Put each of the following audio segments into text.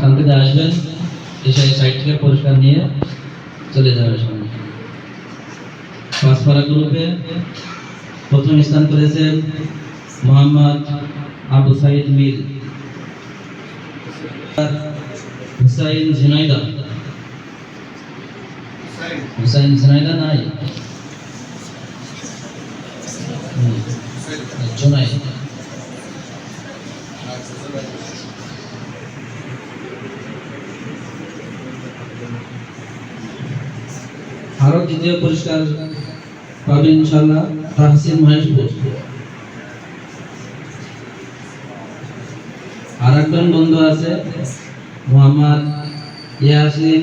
মাঝখান থেকে আসবেন এসে সাইড থেকে পরিষ্কার নিয়ে চলে যাবে সামনে পাঁচপাড়া গ্রুপে প্রথম স্থান করেছেন মোহাম্মদ আবু সাইদ মির হুসাইন ঝিনাইদা হুসাইন ঝিনাইদা নাই হুম, জোনাই আরও দ্বিতীয় পুরস্কার পাবেন ইনশাল্লাহ তাহসিন মহেশপুর আর একজন বন্ধু আছে মোহাম্মদ ইয়াসিন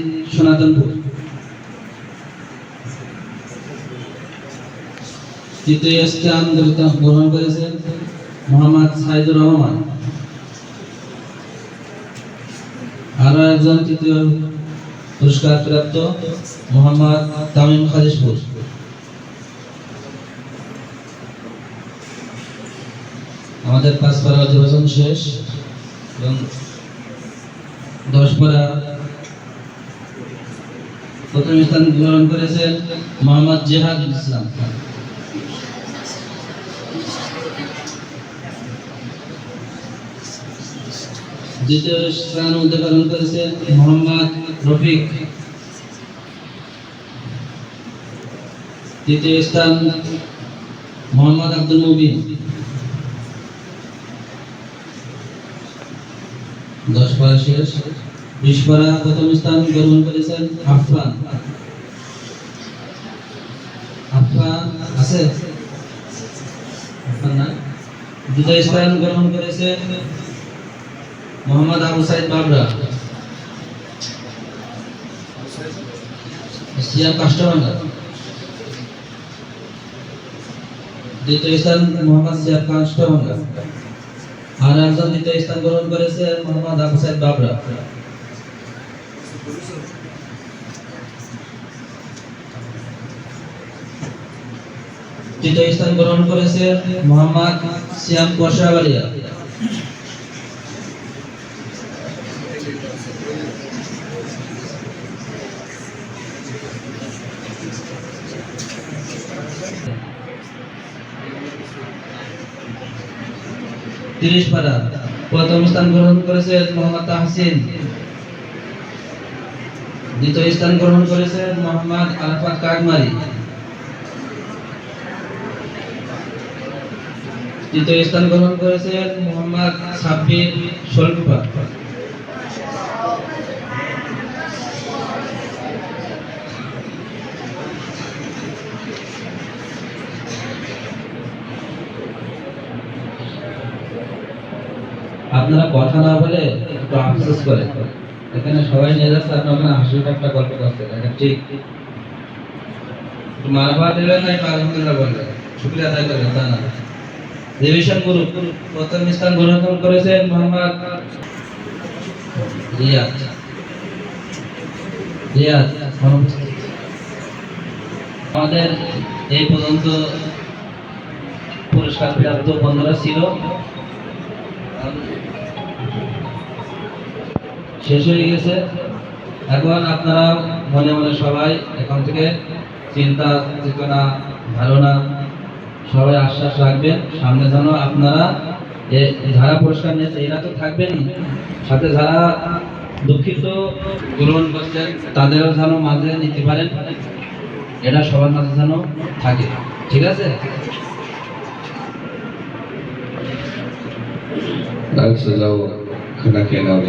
তৃতীয় স্থান গ্রহণ করেছেন মোহাম্মদ সাইদুর রহমান। আরও একজন তৃতীয় পুরস্কার প্রাপ্ত মোহাম্মদ তামিম খালিশপুর। আমাদের পাঁচ পারা অধিবেশন শেষ এবং দশ পারা প্রথম স্থান গ্রহণ করেছেন মোহাম্মদ জেহাদ ইসলাম। দ্বিতীয় স্থান অধিকারণ করেছেন মোহাম্মদ রফিক। তৃতীয় স্থান মোহাম্মদ আব্দুল মুবিন। দশ পারা শেষ। বিশ পারা প্রথম স্থান গ্রহণ করেছেন আফফান। আফফান আছে? আফফান না? দ্বিতীয় স্থান গ্রহণ করেছেন মোহাম্মদ আবু সাইদ বাবরা সিয়াম কাস্টমার দ্বিতীয় স্থান মোহাম্মদ সিয়াম কাস্টমার আর একজন দ্বিতীয় স্থান গ্রহণ করেছে মোহাম্মদ আবু সাইদ বাবরা তৃতীয় স্থান গ্রহণ করেছে মোহাম্মদ সিয়াম কোশাবালিয়া তিরিশ পারা প্রথম স্থান গ্রহণ করেছে মোহাম্মদ তাহসিন। দ্বিতীয় স্থান গ্রহণ করেছে মোহাম্মদ আলফাত কাকমারি তৃতীয় স্থান গ্রহণ করেছে মোহাম্মদ সাব্বির শোলকুপা। আপনারা কথা না বলে একটু আফসোস করে এখানে সবাই নিয়ে যাচ্ছে ওখানে হাসি একটা গল্প করছেন, এটা ঠিক। মারবা দেবেন না আলহামদুলিল্লাহ বলবেন। শুক্রিয়া আদায় করবেন, তা না। রিভিশন গ্রুপ প্রথম স্থান গ্রহণ করেছেন মোহাম্মদ রিয়াদ, অনুপস্থিত। আমাদের এই পর্যন্ত পুরস্কার প্রাপ্ত বন্ধুরা ছিল। শেষ হয়ে গেছে। এখন আপনারা মনে মনে সবাই এখন থেকে চিন্তা, চেতনা, ধারণা সবাই আশ্বাস রাখবেন। সামনে যেন আপনারা যারা পুরস্কার নিয়েছে এরা তো থাকবেনই। সাথে যারা দুঃখিত গ্রহণ করছেন, তাদেরও যেন মাঝে নিতে পারেন। এটা সবার মাঝে যেন থাকে। ঠিক আছে? 当时让我看他给了我。